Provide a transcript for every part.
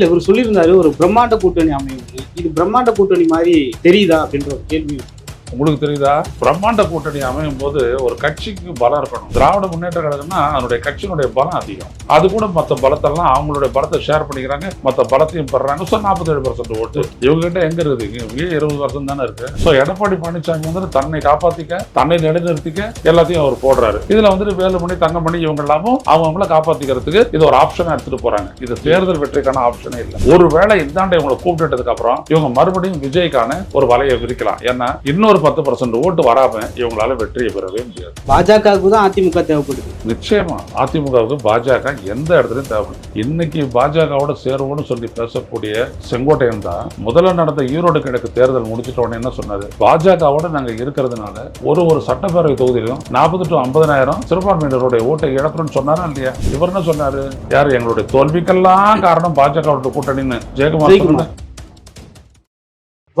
இல்ல இவர் சொல்லியிருந்தாரு ஒரு பிரம்மாண்ட கூட்டணி அமையும் இது பிரம்மாண்ட கூட்டணி மாதிரி தெரியுதா அப்படின்ற ஒரு கேள்வி. உங்களுக்கு தெரியுதா? பிரம்மாண்ட கூட்டணி அமையும் போது ஒரு கட்சிக்கு பலம் இருக்கணும். திராவிட முன்னேற்ற கழகம்னா அதனுடைய கட்சியினுடைய பலம் அதிகம். அது கூட மற்ற பலத்தெல்லாம் அவங்களுடைய பலத்தை ஷேர் பண்ணிக்கிறாங்க மற்ற பலத்தையும் பெறாங்க ஸோ நாற்பத்தேழு பர்சன்ட் ஓட்டு. இவங்க கிட்ட எங்க இருக்குது? இங்கே இருபது பர்சன்ட் தானே இருக்கு. ஸோ எடப்பாடி பழனிசாமி வந்து தன்னை காப்பாத்திக்க தன்னை நிலைநிறுத்திக்க எல்லாத்தையும் அவர் போடுறாரு. இதுல வந்துட்டு வேலுமணி தங்கமணி இவங்க எல்லாமும் அவங்கள காப்பாத்திக்கிறதுக்கு இது ஒரு ஆப்ஷனா எடுத்துட்டு போறாங்க. இது தேர்தல் வெற்றிக்கான ஆப்ஷனே இல்லை. ஒருவேளை இந்தாண்டை இவங்களை கூப்பிட்டுட்டதுக்கு அப்புறம் இவங்க மறுபடியும் விஜய்க்கான ஒரு வலையை விரிக்கலாம். ஏன்னா இன்னொரு பத்து பர்சன்ட் ஓட்டு வராம இவங்களால வெற்றியை பெறவே முடியாது. பாஜகவுக்கு தான் அதிமுக தேவைப்படுது. நிச்சயமா அதிமுகவுக்கு பாஜக எந்த இடத்துலையும் தேவைப்படும் இன்னைக்கு பாஜகவோட சேருவோம்னு சொல்லி பேசக்கூடிய செங்கோட்டையன் தான் முதல்ல நடந்த ஈரோடு கிழக்கு தேர்தல் முடிச்சிட்ட உடனே என்ன சொன்னாரு? பாஜகவோட நாங்க இருக்கிறதுனால ஒரு ஒரு சட்டப்பேரவை தொகுதியிலும் நாற்பது டு ஐம்பதனாயிரம் சிறுபான்மையினருடைய ஓட்டை இழக்கிறோம்னு சொன்னாரா இல்லையா? இவர் என்ன சொன்னாரு? யார் எங்களுடைய தோல்விக்கெல்லாம் காரணம் பாஜகவோட கூட்டணின்னு. ஜெயக்குமார்.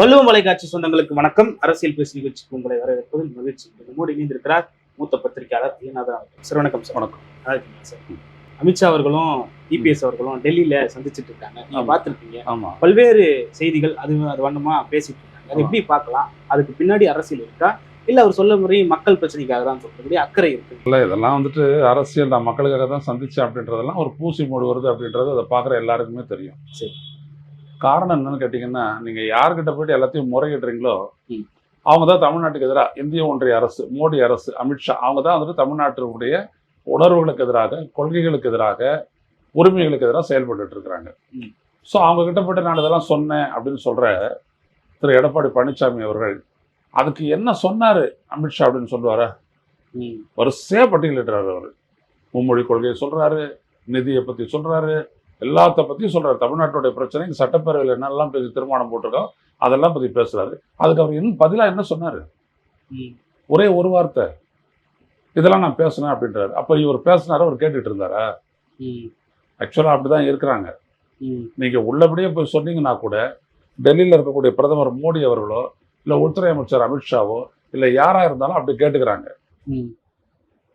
வள்ளுவம் தொலைக்காட்சி சொந்தங்களுக்கு வணக்கம். அரசியல் பேசி நிகழ்ச்சிக்கு உங்களை வரவேற்பதில் மகிழ்ச்சி. நம்மோடு இணைந்திருக்கிறார் மூத்த பத்திரிகையாளர் ஏனாதான். சார் வணக்கம் சார். வணக்கம். சார். அமித்ஷா அவர்களும் இபிஎஸ் அவர்களும் டெல்லியில சந்திச்சிட்டு இருக்காங்க. நீங்க. பார்த்திருப்பீங்க. ஆமா. பல்வேறு செய்திகள் அது அது வண்ணமா பேசிட்டு இருக்காங்க. அது. எப்படி பார்க்கலாம்? அதுக்கு பின்னாடி அரசியல் இருக்கா? இல்ல அவர் சொல்ல முறை மக்கள் பிரச்சனைக்காக தான் சொல்றபடி அக்கறை இருக்கு? இல்ல இதெல்லாம் வந்துட்டு அரசியல் நான் மக்களுக்காக தான் சந்திச்சேன் அப்படின்றதெல்லாம் ஒரு பூசி மூடு வருது அப்படின்றது அதை பார்க்குற எல்லாருக்குமே தெரியும். சரி. காரணம் என்னன்னு கேட்டிங்கன்னா நீங்க யார்கிட்ட போயிட்டு எல்லாத்தையும் முறையிடுறீங்களோ. அவங்க தான் தமிழ்நாட்டுக்கு எதிராக இந்திய ஒன்றிய அரசு மோடி அரசு அமித்ஷா அவங்க தான் வந்துட்டு தமிழ்நாட்டினுடைய உணர்வுகளுக்கு எதிராக கொள்கைகளுக்கு எதிராக உரிமைகளுக்கு எதிராக செயல்பட்டுட்டு இருக்கிறாங்க. ஸோ அவங்க கிட்ட போயிட்டு நான் இதெல்லாம் சொன்னேன் அப்படின்னு சொல்ற திரு எடப்பாடி பழனிசாமி அவர்கள் அதுக்கு என்ன சொன்னாரு அமித்ஷா அப்படின்னு சொல்லுவாரா ம். வரிசையா பட்டியலிடுறாரு அவர் மும்மொழி கொள்கையை சொல்றாரு நிதியை பத்தி சொல்றாரு எல்லாத்த பத்தியும் சொல்றாரு தமிழ்நாட்டுடைய பிரச்சனை சட்டப்பேரவையில் என்னெல்லாம் பேசி தீர்மானம் போட்டிருக்கோம் அதெல்லாம் பத்தி பேசுறாரு அதுக்கு அவர் இன்னும் பதிலா என்ன சொன்னாரு. ஒரே ஒரு வார்த்தை இதெல்லாம் நான் பேசினேன் அப்படின்றாரு அப்ப இவர் பேசினாரு அவர் கேட்டுட்டு இருந்தாரா ம். ஆக்சுவலா அப்படிதான் இருக்கிறாங்க ம். நீங்க உள்ளபடியே போய் சொன்னீங்கன்னா கூட டெல்லியில இருக்கக்கூடிய பிரதமர் மோடி அவர்களோ இல்ல உள்துறை அமைச்சர் அமித்ஷாவோ இல்ல யாரா இருந்தாலும் அப்படி கேட்டுக்கிறாங்க.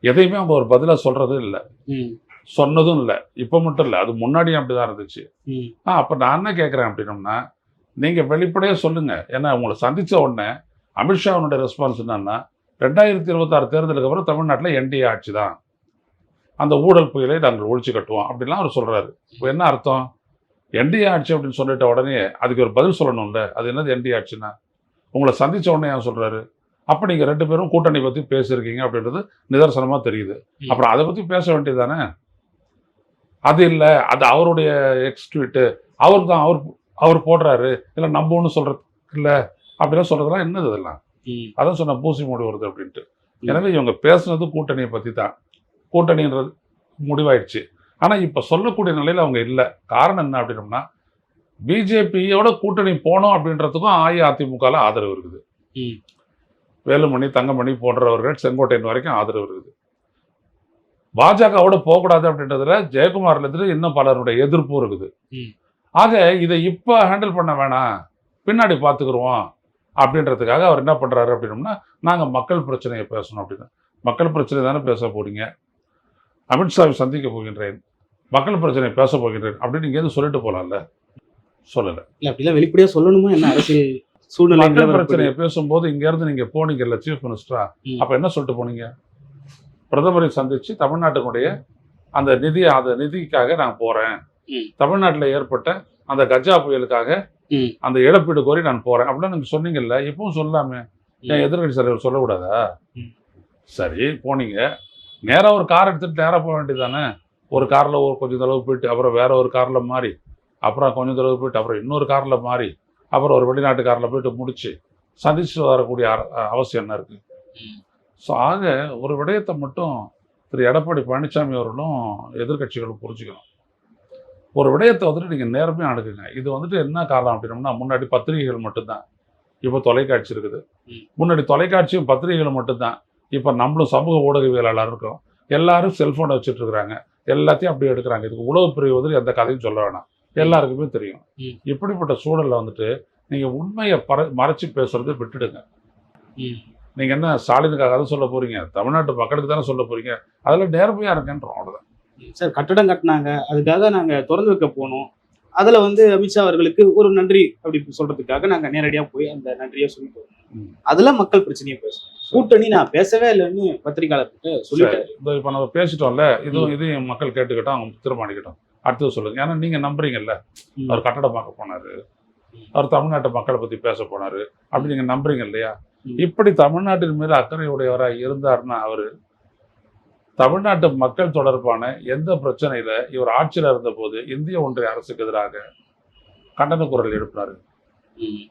எதையுமே அவங்க ஒரு பதிலா சொல்றதும் இல்லை. சொன்னதும் இல்லை. இப்போ மட்டும் இல்லை. அது முன்னாடியும் அப்படிதான் இருந்துச்சு. ம். ஆ அப்போ நான் என்ன கேட்குறேன் அப்படின்னோம்னா நீங்கள் வெளிப்படையாக சொல்லுங்க. ஏன்னா உங்களை சந்திச்ச உடனே அமித்ஷாவினுடைய ரெஸ்பான்ஸ் என்னன்னா ரெண்டாயிரத்தி இருபத்தாறு தேர்தலுக்கு அப்புறம் தமிழ்நாட்டில் என்டிஏ ஆட்சி தான். அந்த ஊழல் புயலை நாங்கள் ஒழிச்சு கட்டுவோம் அப்படிலாம் அவர் சொல்றாரு. இப்போ என்ன அர்த்தம்? என்டிஏ ஆட்சி அப்படின்னு சொல்லிட்ட உடனே அதுக்கு ஒரு பதில் சொல்லணும்ல. அது என்னது என்டிஏ ஆட்சினா உங்களை சந்திச்ச உடனே ஏன் சொல்றாரு? அப்போ நீங்கள் ரெண்டு பேரும் கூட்டணி பற்றி பேசியிருக்கீங்க அப்படின்றது நிதர்சனமாக தெரியுது. அப்புறம் அதை பற்றி பேச வேண்டியதானே அது இல்லை அது அவருடைய எக்ஸ் ட்வீட்டு அவர் தான் அவர் அவர் போடுறாரு. இல்லை நம்ம ஒன்றும் சொல்றது இல்லை. அப்படிலாம் சொல்றதெல்லாம் என்னது இதெல்லாம். அதான் சொன்ன பூசி மூடி வருது அப்படின்ட்டு. எனவே இவங்க பேசுனது கூட்டணியை பற்றி தான். கூட்டணின்றது முடிவாயிடுச்சு. ஆனால் இப்போ சொல்லக்கூடிய நிலையில் அவங்க இல்லை. காரணம் என்ன அப்படின்னம்னா பிஜேபியோட கூட்டணி போனோம் அப்படின்றதுக்கும் அஇஅதிமுகவில் ஆதரவு இருக்குது. வேலுமணி தங்கமணி போன்றவர்கள் செங்கோட்டையன் வரைக்கும் ஆதரவு இருக்குது. பாஜகவோட போகக்கூடாது அப்படின்றதுல ஜெயக்குமார்ல இருந்து இன்னும் பலருடைய எதிர்ப்பும் இருக்குது. ஆக இதை இப்போ ஹேண்டில் பண்ண வேணாம். பின்னாடி பார்த்துக்குருவோம் அப்படின்றதுக்காக அவர் என்ன பண்றாரு அப்படின்னம்னா நாங்கள் மக்கள் பிரச்சனையை பேசணும் அப்படின்னு மக்கள் பிரச்சனை தானே பேச போறீங்க? அமித்ஷாவை சந்திக்க போகின்றேன். மக்கள் பிரச்சனை பேச போகின்றேன். அப்படின்னு நீங்க எதுவும் சொல்லிட்டு போலாம்ல? சொல்லல. இல்ல அப்படிலாம் வெளிப்படையா சொல்லணுமா? என்ன அரசியல் சூழ்நிலை மக்கள்? பிரச்சனையை பேசும்போது இங்க இருந்து நீங்க போனீங்கல்ல சீஃப் மினிஸ்டரா. அப்ப என்ன சொல்லிட்டு போனீங்க? பிரதமரை சந்திச்சு தமிழ்நாட்டினுடைய அந்த நிதி அந்த நிதிக்காக நான் போறேன். தமிழ்நாட்டில் ஏற்பட்ட அந்த கஜா புயலுக்காக. அந்த இழப்பீடு கோரி நான் போறேன் அப்படின்னு நீங்க சொன்னீங்கல்ல இப்பவும் சொல்லாமே என் எதிர்கட்சி தலைவர் சொல்லக்கூடாதா. சரி போனீங்க நேரா ஒரு கார் எடுத்துட்டு நேரா போக வேண்டியதானே ஒரு கார்ல ஒரு கொஞ்சம் தளவு போயிட்டு அப்புறம் வேற ஒரு கார்ல மாறி அப்புறம் கொஞ்சம் தளவு போயிட்டு அப்புறம் இன்னொரு கார்ல மாறி அப்புறம் ஒரு வெளிநாட்டு கார்ல போயிட்டு முடிச்சு சந்திச்சு வரக்கூடிய அவசியம் என்ன இருக்கு. ஸோ ஆக ஒரு விடயத்தை மட்டும் திரு எடப்பாடி பழனிசாமி அவர்களும் எதிர்க்கட்சிகளும் புரிஞ்சுக்கணும். ஒரு விடயத்தை வந்துட்டு நீங்கள் நேர்மையாக அணுகுங்க. இது வந்துட்டு என்ன காரணம் அப்படின்னம்னா முன்னாடி பத்திரிகைகள் மட்டும்தான். இப்போ தொலைக்காட்சி இருக்குது. முன்னாடி தொலைக்காட்சியும் பத்திரிகைகள் மட்டும்தான். இப்போ நம்மளும் சமூக ஊடகவியலாளர் இருக்கோம் எல்லாரும் செல்ஃபோனை வச்சுட்டு இருக்கிறாங்க. எல்லாத்தையும் அப்படியே எடுக்கிறாங்க. இதுக்கு உளவு பிரிவு வந்துட்டு எந்த கதையும் சொல்ல வேணாம். எல்லாருக்குமே தெரியும். இப்படிப்பட்ட சூழல்ல வந்துட்டு நீங்கள் உண்மையை பற மறைச்சு பேசுறதை விட்டுடுங்க. ம். நீங்க என்ன ஸ்டாலினுக்காக அதை சொல்ல போறீங்க? தமிழ்நாட்டு மக்களுக்கு தானே சொல்ல போறீங்க? அதுல நேர்மையா இருக்கேன்றோம் அவ்வளவுதான். சார் கட்டடம் கட்டினாங்க. அதுக்காக நாங்க திறந்து வைக்க போனோம். அதுல வந்து அமித்ஷா அவர்களுக்கு ஒரு நன்றி அப்படி சொல்றதுக்காக நாங்க நேரடியா போய் அந்த நன்றியை சொல்லிட்டு வரோம். ம். அதுல மக்கள் பிரச்சனையை பேசுறோம். கூட்டணி நான் பேசவே இல்லைன்னு பத்திரிகையாளர்கிட்ட சொல்லிட்டாரு இந்த இப்போ நம்ம பேசிட்டோம்ல இதுவும் இதையும் மக்கள் கேட்டுக்கிட்டோம் அவங்க தீர்மானிக்கட்டும். அடுத்தது சொல்லுங்க. ஏன்னா நீங்க நம்புறீங்கல்ல. அவர் கட்டடம் பார்க்க போனாரு. அவர் தமிழ்நாட்டு மக்களை பத்தி பேச போனாரு. அப்படி நீங்க நம்புறீங்க இல்லையா. இப்படி தமிழ்நாட்டின் மீது அக்கறை உடையவராக இருந்தாருன்னா அவரு தமிழ்நாட்டு மக்கள் தொடர்பான எந்த பிரச்சனையில இவர் ஆட்சியில் இருந்தபோது இந்திய ஒன்றிய அரசுக்கு எதிராக கண்டன குரல் எழுப்பினாரு.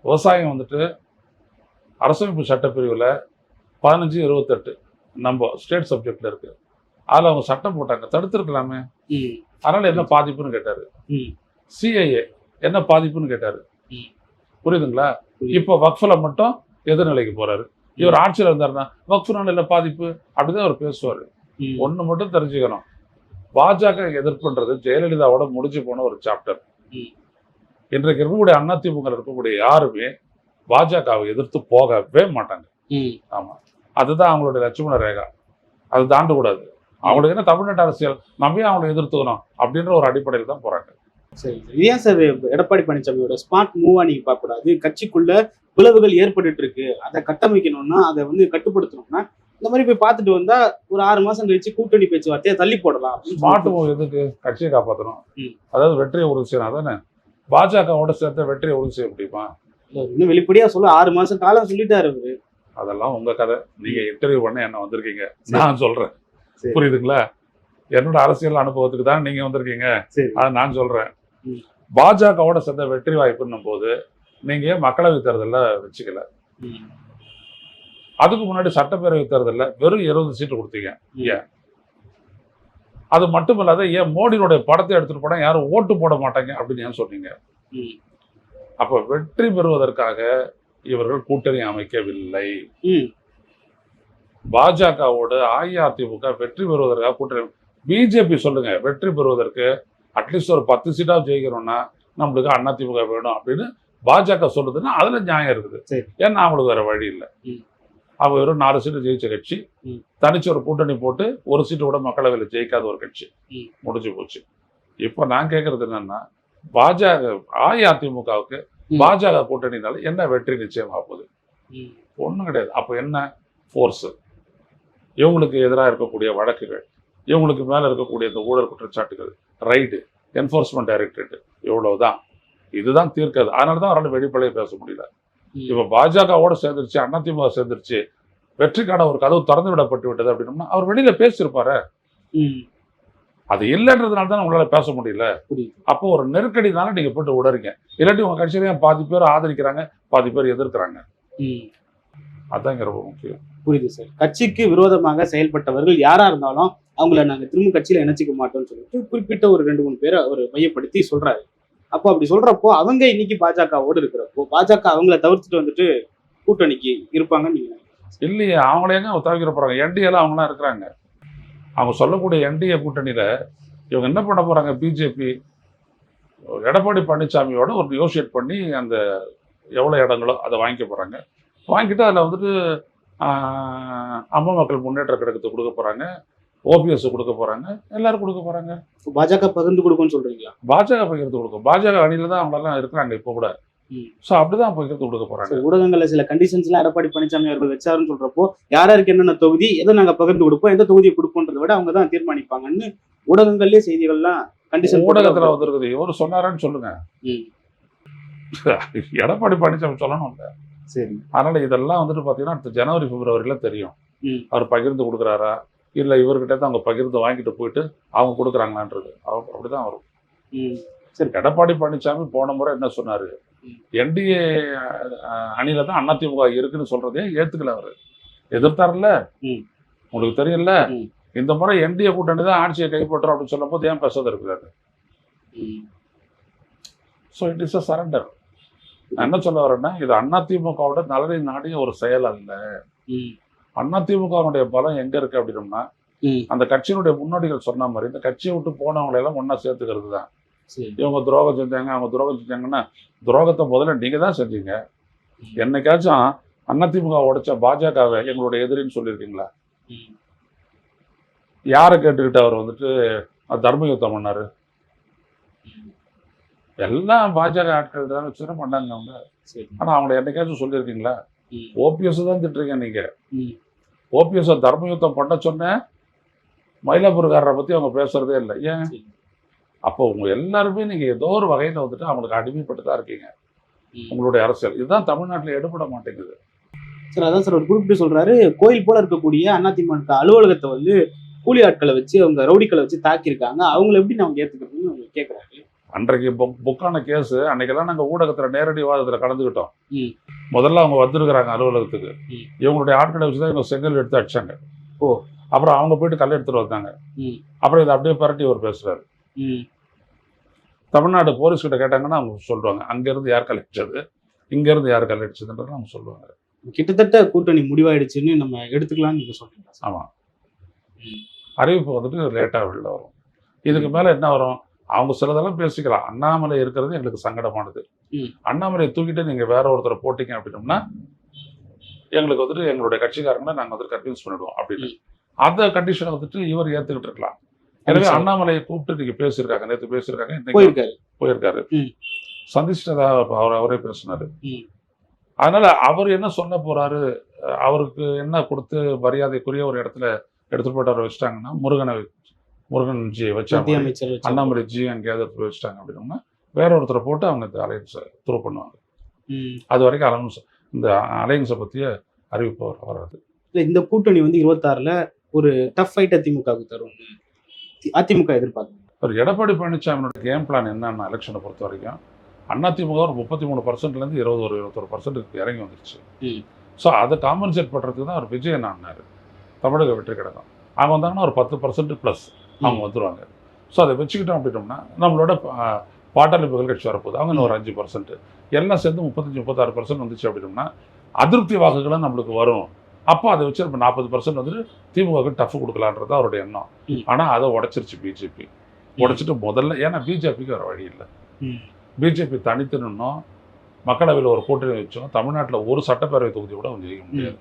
விவசாயம் வந்துட்டு அரசமைப்பு சட்டப்பிரிவில் பதினஞ்சு இருபத்தெட்டு நம்ம ஸ்டேட் சப்ஜெக்ட்ல இருக்கு அதில் அவங்க சட்டம் போட்டாங்க தடுத்திருக்கலாமே. அதனால என்ன பாதிப்புன்னு கேட்டாரு. சிஐஏ என்ன பாதிப்புன்னு கேட்டாரு. புரியுதுங்களா புரியுது. இப்போ வக்ஃபில் மட்டும் எதிர்நிலைக்கு போறாரு. இவர் ஆட்சியில் இருந்தாருன்னா வக்ஃபுனால பாதிப்பு? அப்படிதான் அவர் பேசுவார். ஒன்று மட்டும் தெரிஞ்சுக்கணும். பாஜக எதிர்ப்புன்றது ஜெயலலிதாவோட முடிஞ்சு போன ஒரு சாப்டர். இன்றைக்கு இருக்கக்கூடிய அதிமுக இருக்கக்கூடிய யாருமே பாஜகவை எதிர்த்து போகவே மாட்டாங்க. ஆமா. அதுதான் அவங்களுடைய லட்சுமண ரேகா. அது தாண்டக்கூடாது. அவங்களுக்கு என்ன தமிழ்நாட்டு அரசியல்? நம்ம அவங்களை எதிர்த்துக்கணும்? அப்படின்ற ஒரு அடிப்படையில் தான் போறாங்க. சரி ஏன் சார் எடப்பாடி பழனிசாமியோட ஸ்மார்ட் மூவா நீங்க பார்க்க கூடாது கட்சிக்குள்ள பிளவுகள் ஏற்பட்டுட்டு இருக்கு அதை கட்டமைக்கணும்னா அதை வந்து கட்டுப்படுத்தணும்னா இந்த மாதிரி போய் பார்த்துட்டு வந்தா ஒரு ஆறு மாசம் கழிச்சு கூட்டணி பேச்சுவார்த்தையை தள்ளி போடலாம். மூவ் எதுக்கு? கட்சியை காப்பாற்றணும். அதாவது வெற்றியை உறுதி செய்யணும். அதானே? பாஜகவோட சேர்த்து வெற்றியை உறுதி செய்ய முடியுமா? இன்னும் வெளிப்படையா சொல்ல ஆறு மாசம் காலம் சொல்லிட்டாரு அவரு. அதெல்லாம் உங்க கதை. நீங்க இன்டர்வியூ பண்ண என்ன வந்திருக்கீங்க? நான் சொல்றேன். புரியுதுங்களா? என்னோட அரசியல் அனுபவத்துக்கு தான் நீங்க வந்திருக்கீங்க. அதை நான் சொல்றேன். பாஜகவோட சேர்ந்த வெற்றி வாய்ப்புன்னும் போது நீங்க ஏன் மக்களவை தேர்தல்ல வச்சுக்கல. அதுக்கு முன்னாடி சட்டப்பேரவை தேர்தல்ல வெறும் இருபது சீட்டு கொடுத்தீங்க. ஏன் அது மட்டும் இல்லாத ஏன் மோடியினுடைய படத்தை எடுத்துட்டு போனா யாரும் ஓட்டு போட மாட்டாங்க அப்படின்னு ஏன் சொன்னீங்க. அப்ப வெற்றி பெறுவதற்காக இவர்கள் கூட்டணி அமைக்கவில்லை. பாஜகவோடு அஇஅதிமுக வெற்றி பெறுவதற்காக கூட்டணி பிஜேபி சொல்லுங்க வெற்றி பெறுவதற்கு அட்லீஸ்ட் ஒரு பத்து சீட்டா ஜெயிக்கணும்னா நம்மளுக்கு அதிமுக வேணும் அப்படின்னு பாஜக சொல்லுதுன்னா அதுல நியாயம் இருக்குது. ஏன்னா அவங்களுக்கு வேற வழி இல்லை. அவங்க வெறும் நாலு சீட்டு ஜெயிச்ச கட்சி. தனிச்சு ஒரு கூட்டணி போட்டு ஒரு சீட்டு கூட மக்களவையில் ஜெயிக்காத ஒரு கட்சி. முடிஞ்சு போச்சு இப்போ நான் கேட்கறது என்னன்னா பாஜக அஇஅதிமுகவுக்கு. பாஜக கூட்டணினால என்ன வெற்றி நிச்சயமாக போகுது. ஒன்றும் கிடையாது அப்போ என்ன ஃபோர்ஸு இவங்களுக்கு எதிராக இருக்கக்கூடிய வழக்குகள் இவங்களுக்கு மேலே இருக்கக்கூடிய இந்த ஊழல் குற்றச்சாட்டுகள் ரைடு என்ஃபோர்ஸ்மெண்ட் டைரக்டரேட் இவ்வளவுதான் இதுதான் தீர்க்காது அதனால தான் அவரால் வெளிப்படையே பேச முடியல. இப்போ பாஜகவோட சேர்ந்துருச்சு அதிமுக சேர்ந்துருச்சு வெற்றிக்கான ஒரு கதவு திறந்து விடப்பட்டு விட்டது அப்படின்னம்னா அவர் வெளியில பேசியிருப்பாரு. அது இல்லைன்றதுனால தான் உங்களால பேச முடியல. அப்போ ஒரு நெருக்கடினால நீங்க போட்டு விடுறீங்க இல்லாட்டி உங்க கட்சியில பாதி பேர் ஆதரிக்கிறாங்க பாதி பேர் எதிர்க்கிறாங்க. அதான் இங்க ரொம்ப முக்கியம். புரியுது சார். கட்சிக்கு விரோதமாக செயல்பட்டவர்கள் யாரா இருந்தாலும் அவங்கள நாங்க திரும்ப கட்சியில இணைச்சிக்க மாட்டோம்னு சொல்லிட்டு குறிப்பிட்ட ஒரு ரெண்டு மூணு பேரை அவர் மையப்படுத்தி சொல்றாரு. அப்போ அப்படி சொல்றப்போ அவங்க இன்னைக்கு பாஜகவோடு இருக்கிறப்போ பாஜக அவங்கள தவிர்த்துட்டு வந்துட்டு கூட்டணிக்கு இருப்பாங்கன்னு நீங்க இல்லையே அவங்கள எங்க தவிர்க்கிற போறாங்க? என்டிஏல அவங்களாம் இருக்கிறாங்க. அவங்க சொல்லக்கூடிய என்டிஏ கூட்டணியில இவங்க என்ன பண்ண போறாங்க? பிஜேபி எடப்பாடி பழனிசாமியோட ஒரு நியோசியேட் பண்ணி அந்த எவ்வளோ இடங்களோ அதை வாங்கிக்க போகிறாங்க வாங்கிட்டு அதில் வந்துட்டு அம்மா மக்கள் முன்னேற்ற கழகத்தை கொடுக்க போகிறாங்க ஓபிஎஸ் கொடுக்க போறாங்க எல்லாரும் கொடுக்க போறாங்க. இப்போ பாஜக பகிர்ந்து கொடுக்கும்னு சொல்றீங்களா? பாஜக பகிர்ந்து கொடுக்கும். பாஜக அணியில தான் அவங்களெல்லாம் இருக்கிறாங்க இப்போ கூட. ஸோ அப்படிதான் பகிர்ந்து கொடுக்க போறாங்க. ஊடகங்கள்ல சில கண்டிஷன்ஸ் எல்லாம் எடப்பாடி பழனிசாமி அவர்கள் வச்சாருன்னு சொல்றப்போ யார் யாருக்கு என்னென்ன தொகுதி எதை நாங்க பகிர்ந்து கொடுப்போம் எந்த தொகுதியை கொடுப்போன்றதை விட அவங்க தான் தீர்மானிப்பாங்கன்னு ஊடகங்கள்லயே செய்திகள்லாம் கண்டிஷன் ஊடகத்துல வந்திருக்குது. இவர் சொன்னாரான்னு சொல்லுங்க. எடப்பாடி பழனிசாமி சொல்லணும்ல சரி. அதனால இதெல்லாம் வந்துட்டு பாத்தீங்கன்னா அடுத்த ஜனவரி பிப்ரவரியில தெரியும். அவர் பகிர்ந்து கொடுக்குறாரா? இல்ல இவர்கிட்ட தான் அவங்க பகிர்ந்து வாங்கிட்டு போயிட்டு அவங்க கொடுக்குறாங்களான்றது அவங்க அப்படிதான் வரும் ம். எடப்பாடி பழனிசாமி போன முறை என்ன சொன்னாரு. என்டிஏ அணியில தான் அதிமுக இருக்குன்னு சொல்றதே ஏத்துக்கல அவரு எதிர்த்தாருல்ல. உங்களுக்கு தெரியல. இந்த முறை என்டிஏ கூட்டணி தான் ஆட்சியை கைப்பற்றும் அப்படின்னு சொல்லும் போது ஏன் பேசாத இருக்கிறாரு. So it is a surrender நான் என்ன சொல்ல வரேன்னா இது அதிமுகவோட நலனை நாடிய ஒரு செயல் அல்ல. அதிமுகவுடைய பலம் எங்க இருக்கு அப்படின்னம்னா. அந்த கட்சியினுடைய முன்னோடிகள் சொன்ன மாதிரி இந்த கட்சியை விட்டு போனவங்களை எல்லாம் ஒண்ணா சேர்த்துக்கிறது தான். இவங்க துரோகம் செஞ்சாங்க அவங்க துரோகம் செஞ்சாங்கன்னா துரோகத்தை முதல்ல நீங்க தான் செஞ்சீங்க. என்னைக்காச்சும் அதிமுக உடைச்ச பாஜகவை எங்களுடைய எதிரின்னு சொல்லியிருக்கீங்களா. யாரை கேட்டுக்கிட்டு அவர் வந்துட்டு தர்ம யுத்தம் பண்ணாரு? எல்லாம் பாஜக ஆட்கள் தான் வச்சுதான் பண்ணாங்க அவங்க. ஆனா அவங்களை என்னைக்காச்சும் சொல்லியிருக்கீங்களா? ஓபிஎஸ் தான் திட்டுறீங்க நீங்க. ம், ஓபிஎஸ் தர்ம யுத்தம் பண்ண சொன்ன மயிலாப்பூர்காரரை பத்தி அவங்க பேசுறதே இல்லை. ஏன். அப்போ உங்க எல்லாருமே நீங்க ஏதோ ஒரு வகையில வந்துட்டு அவங்களுக்கு அடிமைப்பட்டு தான் இருக்கீங்க. உங்களுடைய அரசியல். இதுதான் தமிழ்நாட்டுல எடுபட மாட்டேங்குது. சார் அதான் சார் ஒரு குறிப்பிட்டு சொல்றாரு. கோயில் போல இருக்கக்கூடிய அதிமுக அலுவலகத்தை வந்து கூலி ஆட்களை வச்சு அவங்க ரவுடிக்களை வச்சு தாக்கியிருக்காங்க. அவங்கள எப்படி அவங்க ஏத்துக்கிறதுன்னு அவங்க கேட்கறாரு அன்றைக்கு புக் புக்கான கேஸ் அன்னைக்கெல்லாம் நாங்க ஊடகத்துல நேரடி வாதத்துல கலந்துக்கிட்டோம். ம். முதல்ல அவங்க வந்திருக்கிறாங்க அலுவலகத்துக்கு. இவங்களுடைய ஆட்களை வச்சுதான் இவங்க செங்கல் எடுத்து அடிச்சாங்க. ஓ. அப்புறம் அவங்க போயிட்டு கல் எடுத்துட்டு வந்தாங்க. அப்புறம் இதை அப்படியே பரட்டி அவர் பேசுறாரு. ம், தமிழ்நாடு போலீஸ் கிட்ட கேட்டாங்கன்னா அவங்க சொல்லுவாங்க அங்க இருந்து யார் கலெக்டது இங்க இருந்து யார் கலெக்டதுன்றது அவங்க சொல்லுவாங்க. கிட்டத்தட்ட கூட்டணி முடிவாயிடுச்சுன்னு நம்ம எடுத்துக்கலாம்னு நீங்க சொல்றீங்க சார் ஆமா. ம். அறிவிப்பு வந்துட்டு லேட்டா வெளில வரும். இதுக்கு மேல என்ன வரும்? அவங்க சிலதெல்லாம் பேசிக்கலாம். அண்ணாமலை இருக்கிறது எங்களுக்கு சங்கடமானது. அண்ணாமலையை தூக்கிட்டு நீங்க வேற ஒருத்தரை போட்டீங்க அப்படின்னோம்னா எங்களுக்கு வந்துட்டு எங்களுடைய கட்சிக்காரங்களை நாங்க வந்துட்டு கன்வின்ஸ் பண்ணிடுவோம் அப்படின்னு. அந்த கண்டிஷனை வந்துட்டு இவர் ஏத்துக்கிட்டு இருக்கலாம். எனவே. அண்ணாமலையை கூப்பிட்டு நீங்க பேசியிருக்காங்க. நேத்து பேசியிருக்காங்க இன்னைக்கு போயிருக்காரு. சந்திச்சிட்டதா அவர் அவரே பேசினாரு. அதனால அவர் என்ன சொல்ல போறாரு அவருக்கு என்ன கொடுத்து மரியாதைக்குரிய ஒரு இடத்துல எடுத்துட்டு போயிட்டு அவரை வச்சுட்டாங்கன்னா முருகனை முருகன் ஜி மத்திய வச்சாங்க அமைச்சர் வச்சு. அண்ணாமலை ஜி அங்கேயாவது எடுத்து போய் வச்சுட்டாங்க அப்படின்னா வேற ஒருத்தரை போட்டு அவங்க இந்த அலையன்ஸை த்ரூ பண்ணுவாங்க. அது வரைக்கும் அலைன்ஸ் இந்த அலையன்ஸை பற்றிய அறிவிப்பு வர- வராது இல்ல இந்த கூட்டணி வந்து இருபத்தாறுல ஒரு டஃப் ஃபைட் அதிமுகவுக்கு தரும். அதிமுக எதிர்பார்க்கும் ஒரு எடப்பாடி பழனிசாமியோட கேம் பிளான் என்னன்னா எலெக்ஷனை பொறுத்த வரைக்கும் அதிமுக ஒரு முப்பத்தி மூணு பர்சன்ட்லேருந்து இருபது ஒரு இருபத்தொரு பர்சன்ட் இறங்கி வந்துருச்சு. ஸோ அதை காம்பன்சேட் பண்ணுறதுக்கு தான் அவர் விஜய் என்னாரு தமிழக வெற்றி கிடக்கும் அவங்க வந்தாங்கன்னா ஒரு பத்து பர்சன்ட் ப்ளஸ் அவங்க வந்துருவாங்க. ஸோ அதை வச்சுக்கிட்டோம் அப்படின்னோம்னா நம்மளோட பா- பாட்டாளி மக்கள் கட்சி வரப்போகுது. அவங்க இன்னும் ஒரு அஞ்சு பர்சன்ட் எல்லாம் சேர்ந்து முப்பத்தஞ்சு முப்பத்தாறு பர்சன்ட் வந்துச்சு அப்படின்னோம்னா அதிருப்தி வாக்குகளும் நம்மளுக்கு வரும். அப்போ அதை வச்சு நம்ம நாற்பது பர்சன்ட் வந்துட்டு திமுகவுக்கு டஃப் கொடுக்கலான்றது அவருடைய எண்ணம். ஆனால் அதை உடைச்சிருச்சு பிஜேபி உடைச்சிட்டு முதல்ல ஏன்னா பிஜேபிக்கு வேறு வழி இல்லை. பிஜேபி தனித்து நின்னோம். மக்களவையில் ஒரு கூட்டணி வச்சோம். தமிழ்நாட்டில் ஒரு சட்டப்பேரவை தொகுதி கூட அவங்க ஜெயிக்க முடியாது.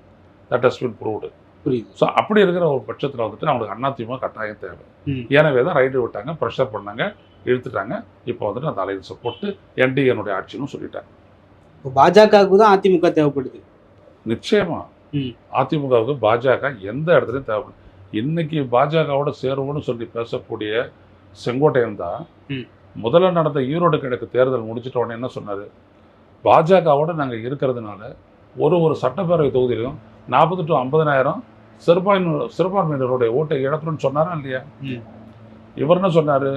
தட் ஹஸ் பின் ப்ரூவ்டு புரியுது. ஸோ அப்படி இருக்கிற ஒரு பட்சத்தில் வந்துட்டு அவங்களுக்கு அதிமுக கட்டாயம் தேவை. எனவே தான் ரைடு விட்டாங்க ப்ரெஷர் பண்ணாங்க இழுத்துட்டாங்க. இப்போ வந்துட்டு அந்த அலையன்ஸை போட்டு என்டிஏனுடைய ஆட்சின்னு சொல்லிட்டாங்க. இப்போ பாஜகவுக்கு தான் அதிமுக தேவைப்படுது. நிச்சயமா. அதிமுகவுக்கு பாஜக எந்த இடத்துலையும் தேவைப்படும் இன்னைக்கு பாஜகவோட சேருவோம்னு சொல்லி பேசக்கூடிய செங்கோட்டையன் தான். முதல்ல நடந்த ஈரோடு கிழக்கு தேர்தல் முடிச்சிட்ட உடனே என்ன சொன்னாரு? பாஜகவோட நாங்கள் இருக்கிறதுனால ஒரு ஒரு சட்டப்பேரவை தொகுதியிலும் நாற்பது டு ஐம்பதனாயிரம் சிறுபான்மை சிறுபான்மையினருடைய ஓட்டை இழக்கணும்னு சொன்னாரா இல்லையா. இவர் என்ன சொன்னாரு?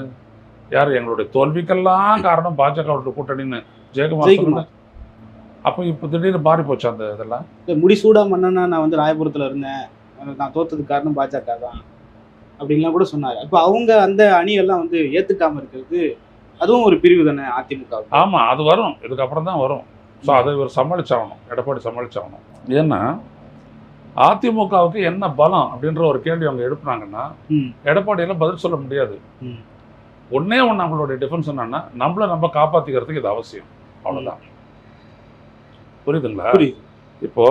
யார்? எங்களுடைய தோல்விக்கெல்லாம் காரணம் பாஜகவோட கூட்டணின்னு ஜெயக்குமார் அப்போ இப்போ திடீர்னு மாறி போச்சு அந்த இதெல்லாம்? இல்ல முடிசூடா மன்னனா நான் வந்து ராயபுரத்துல இருந்தேன். நான் தோத்ததுக்கு காரணம் பாஜக தான். அப்படின்லாம் கூட சொன்னாரு. அப்ப அவங்க அந்த அணியெல்லாம் வந்து ஏத்துக்காம இருக்கிறது அதுவும் ஒரு பிரிவு தானே அதிமுக ஆமா அது வரும். இதுக்கப்புறம் தான் வரும் ஸோ அதை இவர் சமாளிச்சாகணும். எடப்பாடி சமாளிச்சாகணும். ஏன்னா அதிமுகவுக்கு என்ன பலம் அப்படின்ற ஒரு கேள்வி அவங்க எழுப்புனாங்கன்னா ம். எடப்பாடியால பதில் சொல்ல முடியாது. ஒண்ணே ஒன்று நம்மளுடைய டிஃபென்ஸ் என்னன்னா நம்மள நம்ம காப்பாத்திக்கிறதுக்கு இது அவசியம் அவ்வளவுதான் புரியுதுங்களா புரியுது இப்போ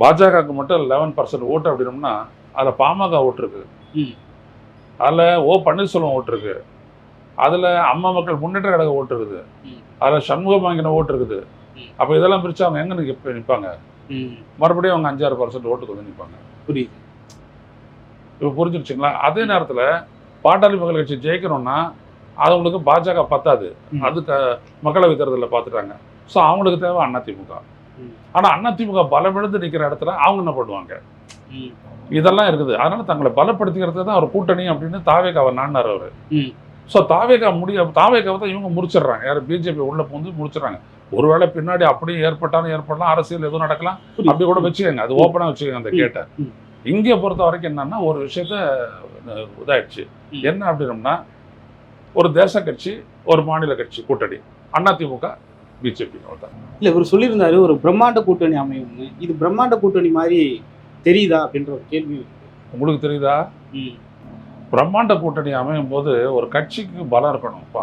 பாஜகவுக்கு மட்டும் லெவன் பர்சன்ட் ஓட்டு அப்படின்னோம்னா அதில் பாமக ஓட்டு இருக்கு. அதில் ஓ பன்னீர்செல்வம் ஓட்டு இருக்கு அதில் அம்மா மக்கள் முன்னேற்ற கழக ஓட்டு இருக்குது. அதில் சண்முகம் வாங்கின ஓட்டு இருக்குது. அப்போ இதெல்லாம் பிரிச்சு அவங்க எங்கே நிற்பாங்க மறுபடியும் அவங்க அஞ்சாறு பர்சன்ட் ஓட்டுக்கு வந்து நிற்பாங்க புரியுது. இப்போ புரிஞ்சிருச்சுங்களா? அதே நேரத்தில் பாட்டாளி மக்கள் கட்சி ஜெயிக்கணும்னா அவங்களுக்கு பாஜக பத்தாது. அது மக்களவை தேர்தலில் பார்த்துட்டாங்க ஸோ அவங்களுக்கு தேவை அதிமுக. ஆனால் அதிமுக பலமிழந்து நிற்கிற இடத்துல அவங்க என்ன பண்ணுவாங்க? இதெல்லாம் இருக்குது. அதனால தங்களை பலப்படுத்திக்கிறது தான் அவர் கூட்டணி அப்படின்னு தாவேகாவை நாடினார் அவர். ஸோ தாவேகா முடிய தாவேகாவை தான் இவங்க முடிச்சிடுறாங்க. யார் பிஜேபி உள்ள புகுந்து முடிச்சிடுறாங்க. ஒருவேளை பின்னாடி அப்படியே ஏற்பட்டாலும் ஏற்படலாம் அரசியல் எதுவும் நடக்கலாம். அப்படி கூட வச்சுக்கோங்க. அது ஓப்பனாக வச்சுக்கோங்க அந்த. கேட்டை. இங்கே பொறுத்த வரைக்கும் என்னன்னா ஒரு விஷயத்த இதாயிடுச்சு. என்ன அப்படின்னம்னா ஒரு தேச கட்சி ஒரு மாநில கட்சி கூட்டணி. அதிமுக பிஜேபி இல்ல இவர் சொல்லியிருந்தாரு ஒரு பிரம்மாண்ட கூட்டணி அமையும்னு. இது பிரம்மாண்ட கூட்டணி மாதிரி தெரியுதா அப்படின்ற ஒரு கேள்வி உங்களுக்கு தெரியுதா? பிரம்மாண்ட கூட்டணி அமையும் போது ஒரு கட்சிக்கு பலம் இருக்கணும். இப்போ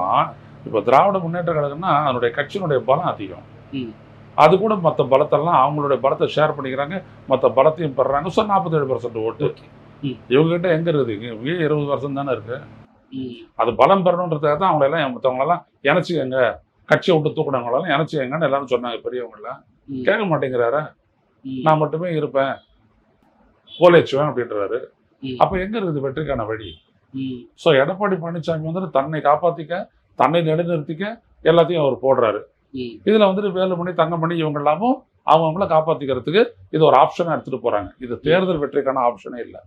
இப்போ திராவிட முன்னேற்ற கழகம்னா அதனுடைய கட்சியினுடைய பலம் அதிகம். அது கூட மற்ற பலத்தெல்லாம் அவங்களுடைய பலத்தை ஷேர் பண்ணிக்கிறாங்க மற்ற பலத்தையும் பெறுறாங்க. ஸோ நாற்பத்தேழு பர்சன்ட் ஓட்டு. ஓகே. இவங்ககிட்ட எங்க இருக்குது? இங்கே இருபது பர்சன்ட் தானே இருக்கு. அது பலம் பெறணுன்றதுக்காக தான் அவங்கள எல்லாம் மற்றவங்களெல்லாம் இணைச்சிக்கங்க கட்சியை விட்டு தூக்குனவங்களெல்லாம் இணைச்சிக்கங்கன்னு எல்லாரும் சொன்னாங்க பெரியவங்களாம் கேட்க மாட்டேங்கிறாரா? நான் மட்டுமே இருப்பேன். கோலேச்சுவேன் அப்படின்றாரு. அப்ப எங்க இருக்குது வெற்றிக்கான வழி? ஸோ எடப்பாடி பழனிசாமி வந்துட்டு தன்னை காப்பாத்திக்க தன்னை நிலைநிறுத்திக்க எல்லாத்தையும் அவர் போடுறாரு. இதுல வந்துட்டு வேலுமணி தங்கமணி இவங்க எல்லாமும் அவங்கவுங்கள காப்பாத்திக்கிறதுக்கு இது ஒரு ஆப்ஷனா எடுத்துட்டு போறாங்க. இது தேர்தல் வெற்றிக்கான ஆப்ஷனே இல்லை.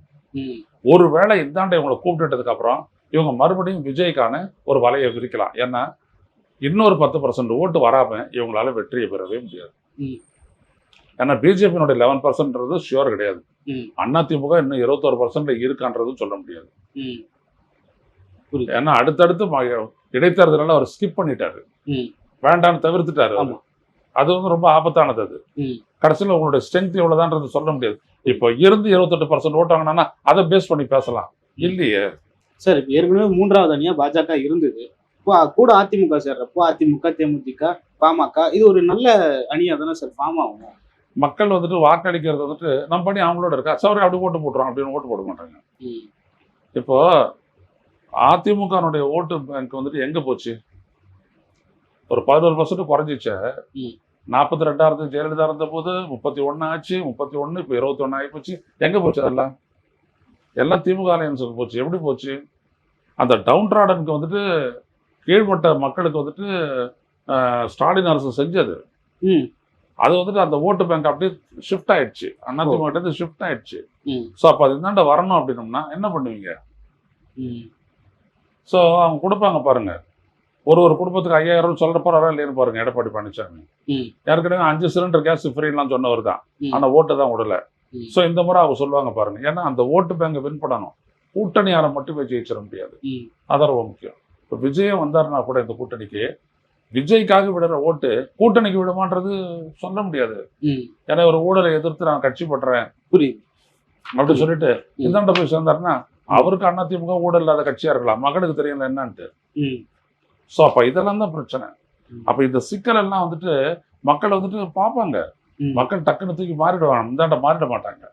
ஒருவேளை இந்தாண்ட இவங்களை கூப்பிட்டுட்டதுக்கு அப்புறம் இவங்க மறுபடியும் விஜய்க்கான ஒரு வலையை விரிக்கலாம். ஏன்னா இன்னொரு பத்து பர்சன்ட் ஓட்டு வராம இவங்களால வெற்றியை பெறவே முடியாது. ஏன்னா பிஜேபியினுடைய லெவன் பர்சன்ட்ன்றது ஷியோர் கிடையாது. அதிமுக இன்னும் இருபத்தோரு பர்சன்ட்ல இருக்கான்றதும் சொல்ல முடியாது. ஏன்னா அடுத்தடுத்து இடைத்தேர்தலால அவர் ஸ்கிப் பண்ணிட்டாரு. வேண்டாம்னு தவிர்த்துட்டாரு. அது வந்து ரொம்ப ஆபத்தானது அது. கடைசியில் உங்களுடைய ஸ்ட்ரென்த் எவ்வளவுதான்றது சொல்ல முடியாது. இப்போ இருந்து இருபத்தெட்டு பர்சன்ட் ஓட்டு வாங்கினா அதை பேஸ் பண்ணி பேசலாம். இல்லையே? சார் இப்ப ஏற்கனவே மூன்றாவது அணியா பாஜக இருந்தது. இப்போ கூட அதிமுக சேர்றப்போ அதிமுக தேமுதிக பாமக இது ஒரு நல்ல அணியா தானே சார் ஃபார்ம் ஆகும். மக்கள் வந்துட்டு வாக்களிக்கிறது வந்துட்டு நம்ம பண்ணி அவங்களோட இருக்கா? சரி அப்படி ஓட்டு போட்டுறோம் அப்படின்னு ஓட்டு போட மாட்டாங்க. இப்போ அதிமுகனுடைய ஓட்டு பேங்க் வந்துட்டு எங்க போச்சு? ஒரு பதினோரு பர்சன்ட் குறைஞ்சிச்சே. நாற்பத்தி ரெண்டாயிரத்து ஜெயலலிதா இருந்த போது முப்பத்தி ஒன்று ஆச்சு முப்பத்தி ஒன்று இப்போ இருபத்தி ஒன்று ஆகி போச்சு. எங்க போச்சு அதெல்லாம்? எல்லாம் திமுக அலையன்ஸுக்கு போச்சு. எப்படி போச்சு? அந்த டவுன் ட்ராடனுக்கு வந்துட்டு கீழ்மட்ட மக்களுக்கு வந்துட்டு ஸ்டாலின் அரசு செஞ்சது. அது வந்துட்டு அந்த ஓட்டு பேங்க் அப்படியே ஷிஃப்ட் ஆயிடுச்சு. அதிமுக இருந்து ஷிஃப்ட் ஆயிடுச்சு. ஸோ அப்போ அது இந்தாண்ட வரணும் அப்படின்னோம்னா என்ன பண்ணுவீங்க? ஸோ அவங்க கொடுப்பாங்க பாருங்க. ஒரு ஒரு குடும்பத்துக்கு ஐயாயிரம் சொல்ற போறாரா இல்லைன்னு பாருங்க எடப்பாடி பழனிசாமி. ஏற்கனவே அஞ்சு சிலிண்டர் கேஸ் ஃப்ரீலாம் சொன்னவர் தான். ம். ஆனா ஓட்டு தான் விடல. ஸோ இந்த முறை அவங்க சொல்லுவாங்க பாருங்க. ஏன்னா அந்த ஓட்டு பேங்கை வின் பண்ணணும். கூட்டணியால மட்டுமே ஜெயிச்சிட முடியாது. அதான் ரொம்ப முக்கியம். இப்போ விஜயம் வந்தாருன்னா கூட இந்த கூட்டணிக்கு விஜய்க்காக விடுற ஓட்டு கூட்டணிக்கு விடுமான்றது சொல்ல முடியாது. ஏன்னா ஒரு ஊழலை எதிர்த்து நான் கட்சி பண்றேன். புரியுது. அப்படின்னு சொல்லிட்டு. இந்தாண்ட போய் சேர்ந்தாருன்னா அவருக்கு அதிமுக ஊழல் இல்லாத கட்சியா இருக்கலாம். மகனுக்கு தெரியல என்னன்ட்டு. ஸோ அப்போ இதெல்லாம் தான் பிரச்சனை. அப்போ இந்த சிக்கல் எல்லாம் வந்துட்டு மக்கள் வந்துட்டு பார்ப்பாங்க. ம். மக்கள் டக்குன்னு தூக்கி மாறிடுவாங்க. இந்தாண்ட மாறிட மாட்டாங்க.